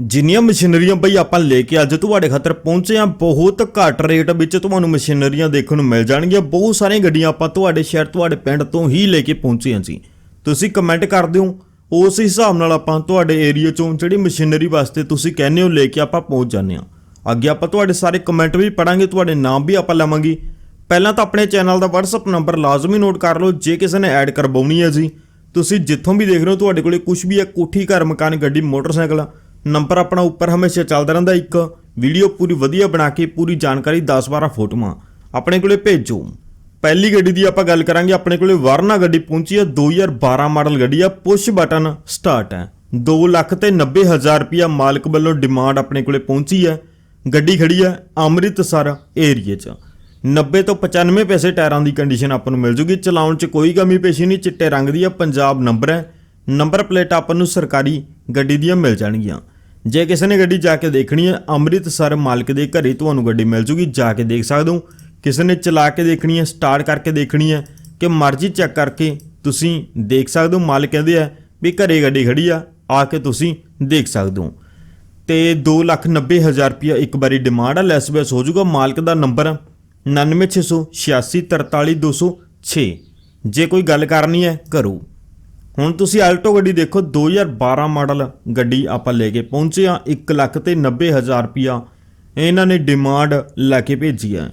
ਜਿੰਨੀਆਂ ਮਸ਼ੀਨਰੀਆਂ ਬਈ ਆਪਾਂ ਲੈ ਕੇ ਅੱਜ ਤੁਹਾਡੇ ਖਾਤਰ ਪਹੁੰਚੇ ਆ ਬਹੁਤ ਘੱਟ ਰੇਟ ਵਿੱਚ ਤੁਹਾਨੂੰ ਮਸ਼ੀਨਰੀਆਂ ਦੇਖਣ ਨੂੰ ਮਿਲ ਜਾਣਗੀਆਂ। ਬਹੁਤ ਸਾਰੀਆਂ ਗੱਡੀਆਂ ਆਪਾਂ ਤੁਹਾਡੇ ਸ਼ਹਿਰ, ਤੁਹਾਡੇ ਪਿੰਡ ਤੋਂ ਹੀ ਲੈ ਕੇ ਪਹੁੰਚੇ ਹਾਂ ਜੀ। ਤੁਸੀਂ ਕਮੈਂਟ ਕਰ ਦਿਓ। ਉਸ ਹਿਸਾਬ ਨਾਲ ਆਪਾਂ ਤੁਹਾਡੇ ਏਰੀਆ ਚੋਂ ਜਿਹੜੀ ਮਸ਼ੀਨਰੀ ਵਾਸਤੇ ਤੁਸੀਂ ਕਹਿੰਦੇ ਹੋ, ਲੈ ਕੇ ਆਪਾਂ ਪਹੁੰਚ ਜਾਂਦੇ ਹਾਂ। ਅੱਗੇ ਆਪਾਂ ਤੁਹਾਡੇ ਸਾਰੇ ਕਮੈਂਟ ਵੀ ਪੜਾਂਗੇ ਤੁਹਾਡੇ ਨਾਮ ਵੀ ਆਪਾਂ ਲਵਾਂਗੇ। ਪਹਿਲਾਂ ਤਾਂ ਆਪਣੇ ਚੈਨਲ ਦਾ WhatsApp ਨੰਬਰ ਲਾਜ਼ਮੀ ਨੋਟ ਕਰ ਲਓ, ਜੇ ਕਿਸੇ ਨੇ ਐਡ ਕਰਵਾਉਣੀ ਹੈ ਜੀ। ਤੁਸੀਂ ਜਿੱਥੋਂ ਵੀ ਦੇਖ ਰਹੇ ਹੋ, ਤੁਹਾਡੇ ਕੋਲੇ ਕੁਝ ਵੀ ਹੈ, ਕੋਠੀ ਘਰ, ਮਕਾਨ, ਗੱਡੀ, ਮੋਟਰਸਾਈਕਲ ਨੰਬਰ ਆਪਣਾ ਉੱਪਰ ਹਮੇਸ਼ਾ ਚੱਲਦਾ ਰਹਿੰਦਾ ਇੱਕ। ਵੀਡੀਓ ਪੂਰੀ ਵਧੀਆ ਬਣਾ ਕੇ ਪੂਰੀ ਜਾਣਕਾਰੀ 10-12 ਫੋਟੋਆਂ। ਆਪਣੇ ਕੋਲੇ ਭੇਜੋ। ਪਹਿਲੀ ਗੱਡੀ ਦੀ ਆਪਾਂ ਗੱਲ ਕਰਾਂਗੇ, ਆਪਣੇ ਕੋਲੇ ਵਰਨਾ ਗੱਡੀ ਪਹੁੰਚੀ ਹੈ 2012 ਮਾਡਲ ਗੱਡੀ ਆ ਪੁਸ਼ ਬਟਨ ਸਟਾਰਟ ਹੈ। 2 ਲੱਖ ਤੇ 90 ਹਜ਼ਾਰ ਰੁਪਿਆ ਮਾਲਕ ਵੱਲੋਂ ਡਿਮਾਂਡ ਆਪਣੇ ਕੋਲੇ ਪਹੁੰਚੀ ਹੈ। ਗੱਡੀ ਖੜੀ ਹੈ ਅੰਮ੍ਰਿਤਸਰ ਏਰੀਏ 'ਚ। 90 ਤੋਂ 95 ਪੈਸੇ ਟਾਇਰਾਂ ਦੀ ਕੰਡੀਸ਼ਨ ਆਪਾਂ ਨੂੰ ਮਿਲ ਜੂਗੀ। ਚਲਾਉਣ 'ਚ ਕੋਈ ਕਮੀ ਪੇਸ਼ੀ ਨਹੀਂ, ਚਿੱਟੇ ਰੰਗ ਦੀ ਆ ਪੰਜਾਬ ਨੰਬਰ ਹੈ। ਨੰਬਰ ਪਲੇਟ ਆਪਾਂ ਨੂੰ ਸਰਕਾਰੀ ਗੱਡੀ ਦੀਆਂ ਮਿਲ ਜਾਣਗੀਆਂ। ਜੇ ਕਿਸੇ ਨੇ ਗੱਡੀ ਜਾ ਕੇ ਦੇਖਣੀ ਹੈ, ਅੰਮ੍ਰਿਤਸਰ ਮਾਲਕ ਦੇ ਘਰੇ ਤੁਹਾਨੂੰ ਗੱਡੀ ਮਿਲ ਜੂਗੀ, ਜਾ ਕੇ ਦੇਖ ਸਕਦੇ ਹੋ। ਕਿਸੇ ਨੇ ਚਲਾ ਕੇ ਦੇਖਣੀ ਹੈ ਸਟਾਰਟ ਕਰਕੇ ਦੇਖਣੀ ਹੈ, ਕਿ ਮਰਜ਼ੀ ਚੈੱਕ ਕਰਕੇ ਤੁਸੀਂ ਦੇਖ ਸਕਦੇ ਹੋ। ਮਾਲਕ ਕਹਿੰਦੇ ਆ ਵੀ ਘਰੇ ਗੱਡੀ ਖੜੀ ਆ ਆ ਕੇ ਤੁਸੀਂ ਦੇਖ ਸਕਦੇ ਹੋ। ਤੇ 290000 ਰੁਪਇਆ ਇੱਕ ਵਾਰੀ ਡਿਮਾਂਡ ਆ ਲੈਸ ਬੈਸ ਹੋ ਜਾਊਗਾ। ਮਾਲਕ ਦਾ ਨੰਬਰ 9668843206 ਜੇ ਕੋਈ ਗੱਲ ਕਰਨੀ ਹੈ, ਕਰੋ। ਹੁਣ ਤੁਸੀਂ ਆਲਟੋ ਗੱਡੀ ਦੇਖੋ 2012 ਮਾਡਲ ਗੱਡੀ ਆਪਾਂ ਲੈ ਕੇ ਪਹੁੰਚੇ ਆ 1 ਲੱਖ ਤੇ 90 ਹਜ਼ਾਰ ਰੁਪਿਆ ਇਹਨਾਂ ਨੇ ਡਿਮਾਂਡ ਲੈ ਕੇ ਭੇਜੀ ਹੈ।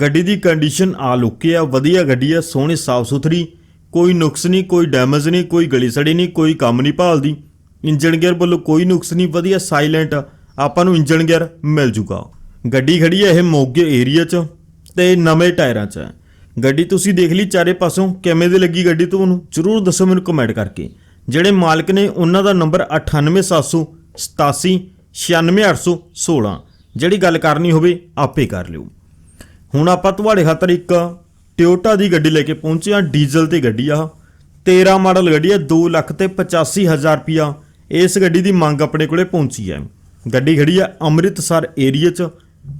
ਗੱਡੀ ਦੀ ਕੰਡੀਸ਼ਨ ਆ ਲੁੱਕੇ ਆ ਵਧੀਆ ਗੱਡੀ ਆ ਸੋਹਣੀ, ਸਾਫ਼ ਸੁਥਰੀ, ਕੋਈ ਨੁਕਸ ਨਹੀਂ, ਕੋਈ ਡੈਮੇਜ ਨਹੀਂ, ਕੋਈ ਗਲੀ ਸੜੀ ਨਹੀਂ, ਕੋਈ ਕੰਮ ਨਹੀਂ ਭਾਲਦੀ। ਇੰਜਨ ਗੇਅਰ ਵੱਲੋਂ ਕੋਈ ਨੁਕਸ ਨਹੀਂ, ਵਧੀਆ ਸਾਇਲੈਂਟ ਆਪਾਂ ਨੂੰ ਇੰਜਨ ਗੇਅਰ ਮਿਲ ਜੂਗਾ। ਗੱਡੀ ਖੜੀ ਹੈ ਇਹ ਮੋਗੇ ਏਰੀਆ 'ਚ ਤੇ ਨਵੇਂ ਟਾਇਰਾਂ 'ਚ ਹੈ। ਗੱਡੀ ਤੁਸੀਂ ਦੇਖ ਲਈ ਚਾਰੇ ਪਾਸੋਂ, ਕਿਵੇਂ ਦੀ ਲੱਗੀ ਗੱਡੀ ਤੁਹਾਨੂੰ? ਜਰੂਰ ਦੱਸੋ ਮੈਨੂੰ ਕਮੈਂਟ ਕਰਕੇ। ਜਿਹੜੇ ਮਾਲਕ ਨੇ ਉਹਨਾਂ ਦਾ ਨੰਬਰ 98787 96816 ਜਿਹੜੀ ਗੱਲ ਕਰਨੀ ਹੋਵੇ, ਆਪੇ ਕਰ ਲਿਓ। ਹੁਣ ਆਪਾਂ ਤੁਹਾਡੇ ਖਾਤਰ ਇੱਕ ਟਿਓਟਾ ਦੀ ਗੱਡੀ ਲੈ ਕੇ ਪਹੁੰਚੇ ਆ ਡੀਜ਼ਲ ਤੇ ਗੱਡੀ ਆ। 13 ਮਾਡਲ ਗੱਡੀ ਆ 2 ਲੱਖ ਤੇ 85 ਹਜ਼ਾਰ ਰੁਪਿਆ ਇਸ ਗੱਡੀ ਦੀ ਮੰਗ ਆਪਣੇ ਕੋਲੇ ਪਹੁੰਚੀ ਹੈ। ਗੱਡੀ ਖੜੀ ਆ ਅੰਮ੍ਰਿਤਸਰ ਏਰੀਆ 'ਚ।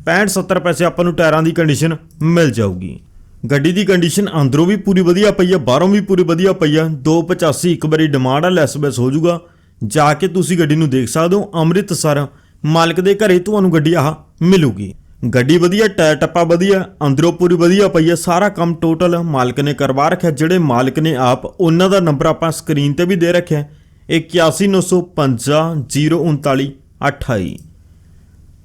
65 70 ਪੈਸੇ ਆਪਾਂ ਨੂੰ ਟਾਇਰਾਂ ਦੀ ਕੰਡੀਸ਼ਨ ਮਿਲ ਜਾਊਗੀ। ਗੱਡੀ ਦੀ ਕੰਡੀਸ਼ਨ ਅੰਦਰੋਂ ਵੀ ਪੂਰੀ ਵਧੀਆ ਪਈ ਆ, ਬਾਹਰੋਂ ਵੀ ਪੂਰੀ ਵਧੀਆ ਪਈ ਆ। 285 ਇੱਕ ਵਾਰੀ ਡਿਮਾਂਡ ਆ ਲੈਸ ਬੈਸ ਹੋ ਜਾਊਗਾ। ਜਾ ਕੇ ਤੁਸੀਂ ਗੱਡੀ ਨੂੰ ਦੇਖ ਸਕਦੇ ਹੋ, ਅੰਮ੍ਰਿਤਸਰ ਮਾਲਕ ਦੇ ਘਰੇ ਤੁਹਾਨੂੰ ਗੱਡੀ ਆਹ ਮਿਲੂਗੀ। ਗੱਡੀ ਵਧੀਆ, ਟਾਇਰ ਟੱਪਾ ਵਧੀਆ, ਅੰਦਰੋਂ ਪੂਰੀ ਵਧੀਆ ਪਈ ਆ, ਸਾਰਾ ਕੰਮ ਟੋਟਲ ਮਾਲਕ ਨੇ ਕਰਵਾ ਰੱਖਿਆ। ਜਿਹੜੇ ਮਾਲਕ ਨੇ ਆਪ, ਉਹਨਾਂ ਦਾ ਨੰਬਰ ਆਪਾਂ ਸਕਰੀਨ ਤੇ ਵੀ ਦੇ ਰੱਖਿਆ 8195503928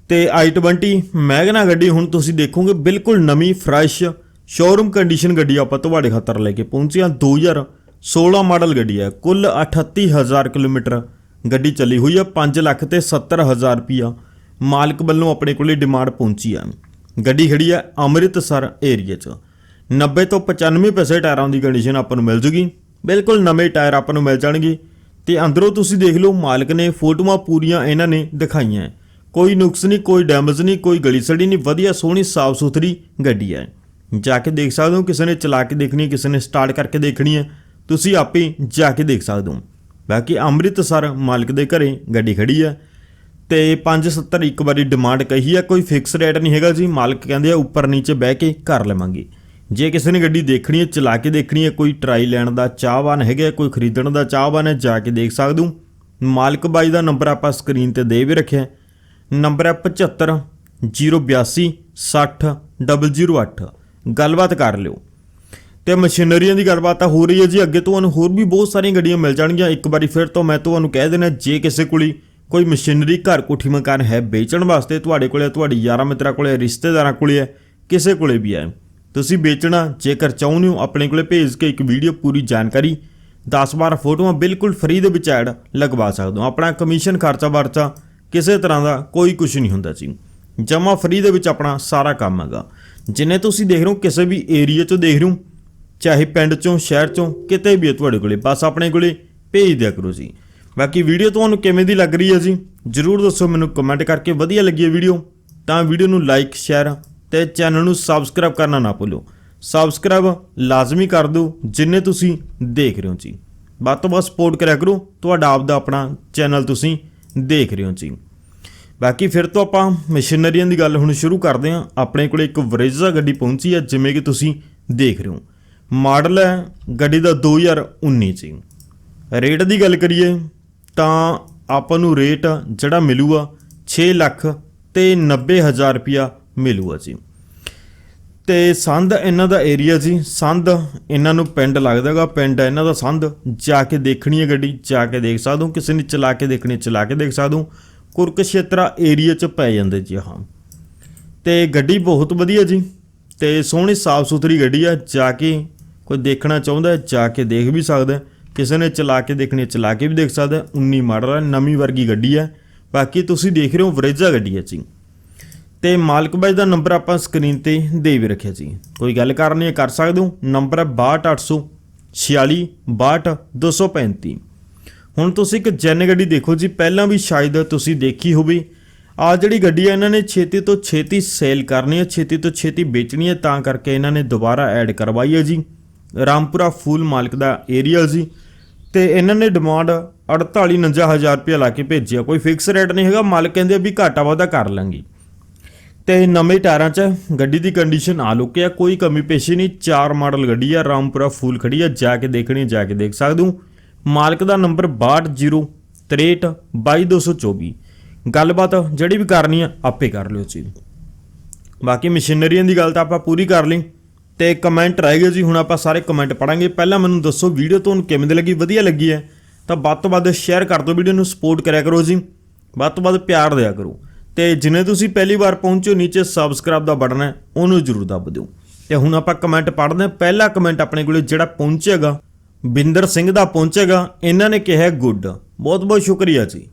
ਤੇ i20 ਮੈਗਨਾ ਗੱਡੀ ਹੁਣ ਤੁਸੀਂ ਦੇਖੋਗੇ, ਬਿਲਕੁਲ ਨਵੀਂ ਫਰੈਸ਼ ਸ਼ੋਰੂਮ ਕੰਡੀਸ਼ਨ ਗੱਡੀ ਆਪਾਂ ਤੁਹਾਡੇ ਖਾਤਰ ਲੈ ਕੇ ਪਹੁੰਚੇ ਹਾਂ। 2016 ਮਾਡਲ ਗੱਡੀ ਹੈ। ਕੁੱਲ 38000 ਕਿਲੋਮੀਟਰ ਗੱਡੀ ਚੱਲੀ ਹੋਈ ਹੈ। 5 ਲੱਖ ਤੇ 70000 ਰੁਪਿਆ ਮਾਲਕ ਵੱਲੋਂ ਆਪਣੇ ਕੋਲੇ ਡਿਮਾਂਡ ਪਹੁੰਚੀ ਹੈ। ਗੱਡੀ ਖੜੀ ਹੈ ਅੰਮ੍ਰਿਤਸਰ ਏਰੀਆ 'ਚ। 90 ਤੋਂ 95 ਪੈਸੇ ਟਾਇਰਾਂ ਦੀ ਕੰਡੀਸ਼ਨ ਆਪਾਂ ਨੂੰ ਮਿਲ ਜੂਗੀ। ਬਿਲਕੁਲ ਨਵੇਂ ਟਾਇਰ ਆਪਾਂ ਨੂੰ ਮਿਲ ਜਾਣਗੇ। ਤੇ ਅੰਦਰੋਂ ਤੁਸੀਂ ਦੇਖ ਲਓ, ਮਾਲਕ ਨੇ ਫੋਟੋਆਂ ਪੂਰੀਆਂ ਇਹਨਾਂ ਨੇ ਦਿਖਾਈਆਂ। ਕੋਈ ਨੁਕਸ ਨਹੀਂ, ਕੋਈ ਡੈਮੇਜ ਨਹੀਂ, ਕੋਈ ਗਲੀ ਸੜੀ ਨਹੀਂ। ਵਧੀਆ ਸੋਹਣੀ ਸਾਫ਼ ਸੁਥਰੀ ਗੱਡੀ ਹੈ। ਜਾ ਕੇ ਦੇਖ ਸਕਦੇ ਹੋ, ਕਿਸੇ ਨੇ ਚਲਾ ਕੇ ਦੇਖਣੀ ਹੈ ਕਿਸੇ ਨੇ ਸਟਾਰਟ ਕਰਕੇ ਦੇਖਣੀ ਹੈ, ਤੁਸੀਂ ਆਪੇ ਜਾ ਕੇ ਦੇਖ ਸਕਦੇ ਹੋ। ਬਾਕੀ ਅੰਮ੍ਰਿਤਸਰ ਮਾਲਕ ਦੇ ਘਰੇ ਗੱਡੀ ਖੜੀ ਹੈ ਤੇ 570 ਇੱਕ ਵਾਰੀ ਡਿਮਾਂਡ ਕਹੀ ਹੈ, ਕੋਈ ਫਿਕਸ ਰੇਟ ਨਹੀਂ ਹੈਗਾ ਜੀ, ਮਾਲਕ ਕਹਿੰਦੇ ਆ ਉੱਪਰ ਨੀਚੇ ਬਹਿ ਕੇ ਕਰ ਲਵਾਂਗੇ। ਜੇ ਕਿਸੇ ਨੇ ਗੱਡੀ ਦੇਖਣੀ ਹੈ, ਚਲਾ ਕੇ ਦੇਖਣੀ ਹੈ, ਕੋਈ ਟਰਾਈ ਲੈਣ ਦਾ ਚਾਹਵਾਨ ਹੈਗਾ, ਕੋਈ ਖਰੀਦਣ ਦਾ ਚਾਹਵਾਨ ਹੈ, ਜਾ ਕੇ ਦੇਖ ਸਕਦੇ ਹੋ। ਮਾਲਕ ਬਾਈ ਦਾ ਨੰਬਰ ਆਪਾਂ ਸਕਰੀਨ ਤੇ ਦੇ ਵੀ ਰੱਖਿਆ ਹੈ। ਨੰਬਰ ਹੈ 75 082 60 008 ਗੱਲਬਾਤ ਕਰ ਲਿਓ। ਤੇ ਮਸ਼ੀਨਰੀਆਂ ਦੀ ਗੱਲਬਾਤ ਤਾਂ ਹੋ ਰਹੀ ਹੈ ਜੀ। ਅੱਗੇ ਤੁਹਾਨੂੰ ਹੋਰ ਵੀ ਬਹੁਤ ਸਾਰੀਆਂ ਗੱਡੀਆਂ ਮਿਲ ਜਾਣਗੀਆਂ। ਇੱਕ ਵਾਰੀ ਫਿਰ ਤੋਂ ਮੈਂ ਤੁਹਾਨੂੰ ਕਹਿ ਦੇਣਾ ਜੇ ਕਿਸੇ ਕੋਲੀ ਕੋਈ ਮਸ਼ੀਨਰੀ ਘਰ ਕੋਠੀ ਮਕਾਨ ਹੈ ਵੇਚਣ ਵਾਸਤੇ, ਤੁਹਾਡੇ ਕੋਲੇ, ਤੁਹਾਡੀ ਯਾਰਾਂ ਮਿੱਤਰਾਂ ਕੋਲੇ, ਰਿਸ਼ਤੇਦਾਰਾਂ ਕੋਲੇ ਹੈ, ਕਿਸੇ ਕੋਲੇ ਵੀ ਹੈ, ਤੁਸੀਂ ਵੇਚਣਾ, ਜੇਕਰ ਚਾਹੁੰਦੇ ਹੋ, ਆਪਣੇ ਕੋਲੇ ਭੇਜ ਕੇ ਇੱਕ ਵੀਡੀਓ ਪੂਰੀ ਜਾਣਕਾਰੀ 10-12 ਫੋਟੋਆਂ ਬਿਲਕੁਲ ਫ੍ਰੀ ਦੇ ਵਿੱਚ ਐਡ ਲਗਵਾ ਸਕਦੇ ਹੋ। ਆਪਣਾ ਕਮਿਸ਼ਨ ਖਰਚਾ ਵਰਚਾ ਕਿਸੇ ਤਰ੍ਹਾਂ ਦਾ ਕੋਈ ਕੁਝ ਨਹੀਂ ਹੁੰਦਾ ਜੀ। ਜਮਾ ਫ੍ਰੀ ਦੇ ਵਿੱਚ ਆਪਣਾ ਸਾਰਾ ਕੰਮ ਹੈਗਾ। ਜਿੰਨੇ ਤੁਸੀਂ ਦੇਖ ਰਹੇ ਹੋ, ਕਿਸੇ ਵੀ ਏਰੀਆ 'ਚੋਂ ਦੇਖ ਰਹੇ ਹੋ, ਚਾਹੇ ਪਿੰਡ 'ਚੋਂ, ਸ਼ਹਿਰ 'ਚੋਂ, ਕਿਤੇ ਵੀ ਹੈ ਤੁਹਾਡੇ ਕੋਲੇ, ਬਸ ਆਪਣੇ ਕੋਲੇ ਭੇਜ ਦਿਆ ਕਰੋ ਜੀ। ਬਾਕੀ ਵੀਡੀਓ ਤੁਹਾਨੂੰ ਕਿਵੇਂ ਦੀ ਲੱਗ ਰਹੀ ਹੈ ਜੀ, ਜਰੂਰ ਦੱਸੋ ਮੈਨੂੰ ਕਮੈਂਟ ਕਰਕੇ, ਵਧੀਆ ਲੱਗੀ ਹੈ ਵੀਡੀਓ ਤਾਂ ਵੀਡੀਓ ਨੂੰ ਲਾਈਕ ਸ਼ੇਅਰ ਤੇ ਚੈਨਲ ਨੂੰ ਸਬਸਕ੍ਰਾਈਬ ਕਰਨਾ ਨਾ ਭੁੱਲੋ। ਸਬਸਕ੍ਰਾਈਬ ਲਾਜ਼ਮੀ ਕਰ ਦਿਓ, ਜਿੰਨੇ ਤੁਸੀਂ ਦੇਖ ਰਹੇ ਹੋ ਜੀ। ਵੱਧ ਤੋਂ ਵੱਧ ਸਪੋਰਟ ਕਰਿਆ ਕਰੋ, ਤੁਹਾਡਾ ਆਪ ਦਾ ਆਪਣਾ ਚੈਨਲ ਤੁਸੀਂ ਦੇਖ ਰਹੇ ਹੋ ਜੀ। ਬਾਕੀ ਫਿਰ ਤੋਂ ਆਪਾਂ ਮਸ਼ੀਨਰੀਆਂ ਦੀ ਗੱਲ ਹੁਣ ਸ਼ੁਰੂ ਕਰਦੇ ਹਾਂ। ਆਪਣੇ ਕੋਲੇ ਇੱਕ ਵਰੇਜ਼ਾ ਗੱਡੀ ਪਹੁੰਚੀ ਹੈ, ਜਿਵੇਂ ਕਿ ਤੁਸੀਂ ਦੇਖ ਰਹੇ ਹੋ। ਮਾਡਲ ਹੈ ਗੱਡੀ ਦਾ 2019 ਚ। ਰੇਟ ਦੀ ਗੱਲ ਕਰੀਏ ਤਾਂ ਆਪਾਂ ਨੂੰ ਰੇਟ ਜਿਹੜਾ ਮਿਲੂਗਾ 6 ਲੱਖ ਤੇ 90 ਹਜ਼ਾਰ ਰੁਪਿਆ ਮਿਲੂਗਾ ਜੀ। ਤੇ ਸੰਦ ਇਹਨਾਂ ਦਾ ਏਰੀਆ ਜੀ ਸੰਧ ਇਹਨਾਂ ਨੂੰ ਪਿੰਡ ਲੱਗਦਾਗਾ ਪਿੰਡ ਹੈ ਇਹਨਾਂ ਦਾ ਸੰਧ ਜਾ ਕੇ ਦੇਖਣੀ ਹੈ ਗੱਡੀ, ਜਾ ਕੇ ਦੇਖ ਸਕਦੇ ਹੋ। ਕਿਸੇ ਨੇ ਚਲਾ ਕੇ ਦੇਖਣੀ ਚਲਾ ਕੇ ਦੇਖ ਸਕਦੇ ਹੋ। ਕੁਰਕਸ਼ੇਤਰਾ ਏਰੀਆ ਚ ਪੈ ਜਾਂਦੇ ਜੀ ਹਾਂ ਤੇ ਗੱਡੀ ਬਹੁਤ ਵਧੀਆ ਜੀ। ਤੇ ਸੋਹਣੀ ਸਾਫ਼ ਸੁਥਰੀ ਗੱਡੀ ਆ ਜਾ ਕੇ ਕੋਈ ਦੇਖਣਾ ਚਾਹੁੰਦਾ ਹੈ, ਜਾ ਕੇ ਦੇਖ ਵੀ ਸਕਦਾ ਕਿਸੇ ਨੇ ਚਲਾ ਕੇ ਦੇਖਣੀ ਚਲਾ ਕੇ ਵੀ ਦੇਖ ਸਕਦਾ ਹੈ। 19 ਮਾਡਲ ਹੈ ਨਵੀਂ ਵਰਗੀ ਗੱਡੀ ਹੈ ਬਾਕੀ ਤੁਸੀਂ ਦੇਖ ਰਹੇ ਹੋ ਵਰੇਜਾ ਗੱਡੀ ਹੈ ਜੀ। ਤੇ ਮਾਲਕ ਬਾਈ ਦਾ ਨੰਬਰ ਆਪਾਂ ਸਕਰੀਨ ਤੇ ਦੇ ਵੀ ਰੱਖਿਆ ਜੀ। ਕੋਈ ਗੱਲ ਕਰਨੀ ਹੈ ਕਰ ਸਕਦੇ ਹੋ। ਨੰਬਰ ਹੈ 62800 46 62235 ਹੁਣ ਤੁਸੀਂ ਇੱਕ ਜੈਨ ਗੱਡੀ ਦੇਖੋ ਜੀ, ਪਹਿਲਾਂ ਵੀ ਸ਼ਾਇਦ ਤੁਸੀਂ ਦੇਖੀ ਹੋਵੇ। ਆ ਜਿਹੜੀ ਗੱਡੀ ਹੈ ਇਹਨਾਂ ਨੇ ਛੇਤੀ ਤੋਂ ਛੇਤੀ ਸੇਲ ਕਰਨੀ ਹੈ ਛੇਤੀ ਤੋਂ ਛੇਤੀ ਵੇਚਣੀ ਹੈ ਤਾਂ ਕਰਕੇ ਇਹਨਾਂ ਨੇ ਦੁਬਾਰਾ ਐਡ ਕਰਵਾਈ ਹੈ ਜੀ। ਰਾਮਪੁਰਾ ਫੂਲ ਮਾਲਕ ਦਾ ਏਰੀਆ ਜੀ। ਤੇ ਇਹਨਾਂ ਨੇ ਡਿਮਾਂਡ 48-49000 ਰੁਪਏ ਲਾ ਕੇ ਭੇਜਿਆ ਕੋਈ ਫਿਕਸ ਰੇਟ ਨਹੀਂ ਹੈਗਾ, ਮਾਲਕ ਕਹਿੰਦੇ ਵੀ ਘਾਟਾ ਵਾਧਾ ਕਰ ਲਾਂਗੇ। ਤੇ ਨਵੇਂ ਟਾਇਰਾਂ 'ਚ ਗੱਡੀ ਦੀ ਕੰਡੀਸ਼ਨ ਆ ਲੁੱਕੀ ਆ, ਕੋਈ ਕਮੀ ਪੇਸ਼ੀ ਨਹੀਂ, ਚਾਰ ਮਾਡਲ ਗੱਡੀ ਆ, ਰਾਮਪੁਰਾ ਫੂਲ ਖੜੀ ਆ, ਜਾ ਕੇ ਦੇਖਣੀ ਜਾ ਕੇ ਦੇਖ ਸਕਦੇ ਹੋ। ਮਾਲਕ ਦਾ ਨੰਬਰ 6203322224 ਗੱਲਬਾਤ ਜਿਹੜੀ ਵੀ ਕਰਨੀ ਆ, ਆਪੇ ਕਰ ਲਿਓ ਜੀ। ਬਾਕੀ ਮਸ਼ੀਨਰੀਆਂ ਦੀ ਗੱਲ ਤਾਂ ਆਪਾਂ ਪੂਰੀ ਕਰ ਲਈ, ਤੇ ਕਮੈਂਟ ਰਹਿ ਗਏ ਜੀ, ਹੁਣ ਆਪਾਂ ਸਾਰੇ ਕਮੈਂਟ ਪੜਾਂਗੇ। ਪਹਿਲਾਂ ਮੈਨੂੰ ਦੱਸੋ ਵੀਡੀਓ ਤੁਹਾਨੂੰ ਕਿਵੇਂ ਦੀ ਲੱਗੀ? ਵਧੀਆ ਲੱਗੀ ਹੈ? ਤਾਂ ਵੱਧ ਤੋਂ ਵੱਧ ਸ਼ੇਅਰ ਕਰ ਦਿਓ ਵੀਡੀਓ ਨੂੰ ਸਪੋਰਟ ਕਰਿਆ ਕਰੋ ਜੀ। ਵੱਧ ਤੋਂ ਵੱਧ ਪਿਆਰ ਦਿਆ ਕਰੋ। ਤੇ ਜਿਨੇ ਤੁਸੀਂ ਪਹਿਲੀ ਵਾਰ ਪਹੁੰਚੋ ਨੀਚੇ ਸਬਸਕ੍ਰਾਈਬ ਦਾ ਬਟਨ ਹੈ, ਉਹਨੂੰ ਜ਼ਰੂਰ ਦੱਬ ਦਿਓ। ਤੇ ਹੁਣ ਆਪਾਂ ਕਮੈਂਟ ਪੜ੍ਹਦੇ ਹਾਂ। ਪਹਿਲਾ ਕਮੈਂਟ ਆਪਣੇ ਕੋਲੇ ਜਿਹੜਾ ਪਹੁੰਚੇਗਾ ਬਿੰਦਰ ਸਿੰਘ ਦਾ ਪਹੁੰਚੇਗਾ, ਇਹਨਾਂ ਨੇ ਕਿਹਾ ਗੁੱਡ। ਬਹੁਤ ਬਹੁਤ ਸ਼ੁਕਰੀਆ ਜੀ।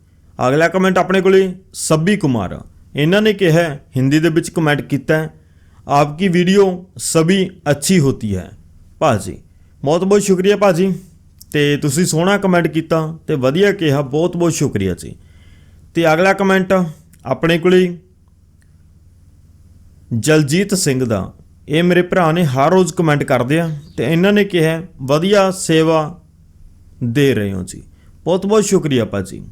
ਅਗਲਾ ਕਮੈਂਟ ਆਪਣੇ ਕੋਲੇ ਸੱਭੀ ਕੁਮਾਰ। ਇਹਨਾਂ ਨੇ ਕਿਹਾ, ਹਿੰਦੀ ਦੇ ਵਿੱਚ ਕਮੈਂਟ ਕੀਤਾ ਹੈ, ਆਪਕੀ ਵੀਡੀਓ ਸਭੀ ਅੱਛੀ ਹੁੰਦੀ ਹੈ। ਭਾਜੀ ਬਹੁਤ ਬਹੁਤ ਸ਼ੁਕਰੀਆ ਭਾਜੀ। ਤੇ ਤੁਸੀਂ ਸੋਹਣਾ ਕਮੈਂਟ ਕੀਤਾ ਤੇ ਵਧੀਆ ਕਿਹਾ ਬਹੁਤ ਬਹੁਤ ਸ਼ੁਕਰੀਆ ਜੀ। ਤੇ ਅਗਲਾ ਕਮੈਂਟ ਆਪਣੇ ਕੋਲੇ, ਜਲਜੀਤ ਸਿੰਘ ਦਾ। ਇਹ ਮੇਰੇ ਭਰਾ ਨੇ ਹਰ ਰੋਜ਼ ਕਮੈਂਟ ਕਰਦੇ ਆ ਤੇ ਇਹਨਾਂ ਨੇ ਕਿਹਾ, ਵਧੀਆ ਸੇਵਾ ਦੇ ਰਹੇ ਹੋ ਜੀ। ਬਹੁਤ ਬਹੁਤ ਸ਼ੁਕਰੀਆ ਭਾਜੀ।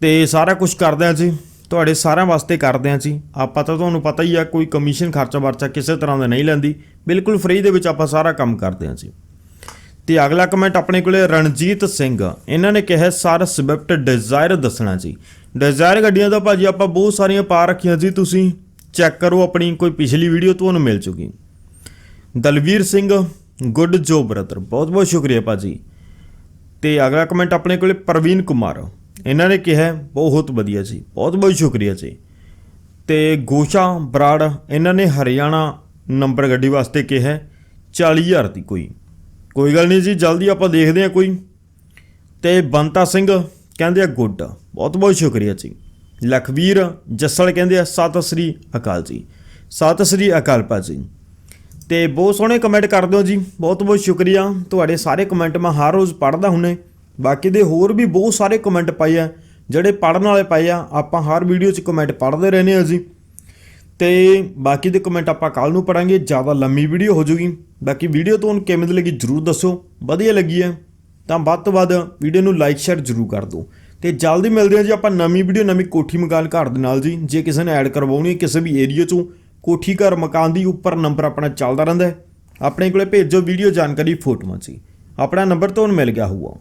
ਤੇ ਸਾਰਾ ਕੁਝ ਕਰਦੇ ਆ ਜੀ। ਤੁਹਾਡੇ ਸਾਰਿਆਂ ਵਾਸਤੇ ਕਰਦੇ ਆ ਜੀ। ਆਪਾਂ ਤਾਂ ਤੁਹਾਨੂੰ ਪਤਾ ਹੀ ਆ, ਕੋਈ ਕਮਿਸ਼ਨ ਖਰਚਾ ਵਰਚਾ ਕਿਸੇ ਤਰ੍ਹਾਂ ਦਾ ਨਹੀਂ ਲੈਂਦੀ। ਬਿਲਕੁਲ ਫ੍ਰੀ ਦੇ ਵਿੱਚ ਆਪਾਂ ਸਾਰਾ ਕੰਮ ਕਰਦੇ ਆ ਜੀ। ਤੇ ਅਗਲਾ ਕਮੈਂਟ ਆਪਣੇ ਕੋਲੇ ਰਣਜੀਤ ਸਿੰਘ। ਇਹਨਾਂ ਨੇ ਕਿਹਾ, ਸਰ ਸਵਿਫਟ ਡਿਜ਼ਾਇਰ ਦੱਸਣਾ ਜੀ। ਡਿਜ਼ਾਇਰ ਗੱਡੀਆਂ ਦਾ ਭਾਜੀ ਆਪਾਂ ਬਹੁਤ ਸਾਰੀਆਂ ਪਾ ਰੱਖੀਆਂ ਜੀ ਤੁਸੀਂ। ਚੈੱਕ ਕਰੋ, ਆਪਣੀ ਕੋਈ ਪਿਛਲੀ ਵੀਡੀਓ ਤੁਹਾਨੂੰ ਮਿਲ ਚੁੱਕੀ। Dalvir Singh good job brother, ਬਹੁਤ ਬਹੁਤ ਸ਼ੁਕਰੀਆ ਭਾਜੀ। ਤੇ ਅਗਲਾ ਕਮੈਂਟ ਆਪਣੇ ਕੋਲੇ ਪ੍ਰਵੀਨ ਕੁਮਾਰ, ਇਹਨਾਂ ਨੇ ਕਿਹਾ, ਬਹੁਤ ਵਧੀਆ ਜੀ, ਬਹੁਤ ਬਹੁਤ ਸ਼ੁਕਰੀਆ ਜੀ। ਤੇ ਗੋਸ਼ਾ ਬਰਾੜ, ਇਹਨਾਂ ਨੇ ਹਰਿਆਣਾ ਨੰਬਰ ਗੱਡੀ ਵਾਸਤੇ ਕਿਹਾ 40000 ਦੀ ਕੋਈ। ਕੋਈ ਗੱਲ ਨਹੀਂ ਜੀ, ਜਲਦੀ ਆਪਾਂ ਦੇਖਦੇ ਹਾਂ ਕੋਈ। ਤੇ ਬੰਤਾ ਸਿੰਘ ਕਹਿੰਦੇ ਆ, ਗੁੱਡ, ਬਹੁਤ ਬਹੁਤ ਸ਼ੁਕਰੀਆ ਜੀ। ਲਖਵੀਰ ਜੱਸਲ ਕਹਿੰਦੇ ਆ, ਸਤਿ ਸ੍ਰੀ ਅਕਾਲ ਜੀ। ਸਤਿ ਸ੍ਰੀ ਅਕਾਲ ਭਾਜੀ। ਤੇ ਬਹੁਤ ਸੋਹਣੇ ਕਮੈਂਟ ਕਰ ਦਿਓ ਜੀ। ਬਹੁਤ ਬਹੁਤ ਸ਼ੁਕਰੀਆ। ਤੁਹਾਡੇ ਸਾਰੇ ਕਮੈਂਟ ਮੈਂ ਹਰ ਰੋਜ਼ ਪੜ੍ਹਦਾ ਹੁੰਨੇ ਬਾਕੀ ਦੇ ਹੋਰ ਵੀ ਬਹੁਤ ਸਾਰੇ ਕਮੈਂਟ ਪਾਏ ਆ, ਜਿਹੜੇ ਪੜਨ ਵਾਲੇ ਪਾਏ ਆ, ਆਪਾਂ ਹਰ ਵੀਡੀਓ 'ਚ ਕਮੈਂਟ ਪੜ੍ਹਦੇ ਰਹਿੰਦੇ ਆ ਜੀ। ਤੇ ਬਾਕੀ ਦੇ ਕਮੈਂਟ ਆਪਾਂ ਕੱਲ ਨੂੰ ਪੜਾਂਗੇ ਜ਼ਿਆਦਾ ਲੰਮੀ ਵੀਡੀਓ ਹੋ ਜੂਗੀ ਬਾਕੀ ਵੀਡੀਓ ਤੁਹਾਨੂੰ ਕਿਵੇਂ ਦੀ ਲੱਗੀ ਜਰੂਰ ਦੱਸੋ। ਵਧੀਆ ਲੱਗੀ ਹੈ, ਤਾਂ ਵੱਧ ਤੋਂ ਵੱਧ ਵੀਡੀਓ ਨੂੰ ਲਾਈਕ ਸ਼ੇਅਰ ਜਰੂਰ ਕਰ ਦਿਓ। ਤੇ ਜਲਦੀ ਮਿਲਦੇ ਹਾਂ ਜੀ ਆਪਾਂ ਨਵੀਂ ਵੀਡੀਓ ਨਵੀਂ ਕੋਠੀ ਮਕਾਨ ਘਰ ਦੇ ਨਾਲ ਜੀ। ਜੇ ਕਿਸੇ ਨੇ ਐਡ ਕਰਵਾਉਣੀ ਕਿਸੇ ਵੀ ਏਰੀਆ 'ਚੋਂ, ਕੋਠੀ ਘਰ ਮਕਾਨ ਦੀ ਉੱਪਰ ਨੰਬਰ ਆਪਣਾ ਚੱਲਦਾ ਰਹਿੰਦਾ ਹੈ। ਆਪਣੇ ਕੋਲੇ ਭੇਜੋ ਵੀਡੀਓ ਜਾਣਕਾਰੀ ਫੋਟੋਆਂ 'ਚ ਆਪਣਾ ਨੰਬਰ ਤੁਹਾਨੂੰ ਮਿਲ ਗਿਆ ਹੋਊਗਾ।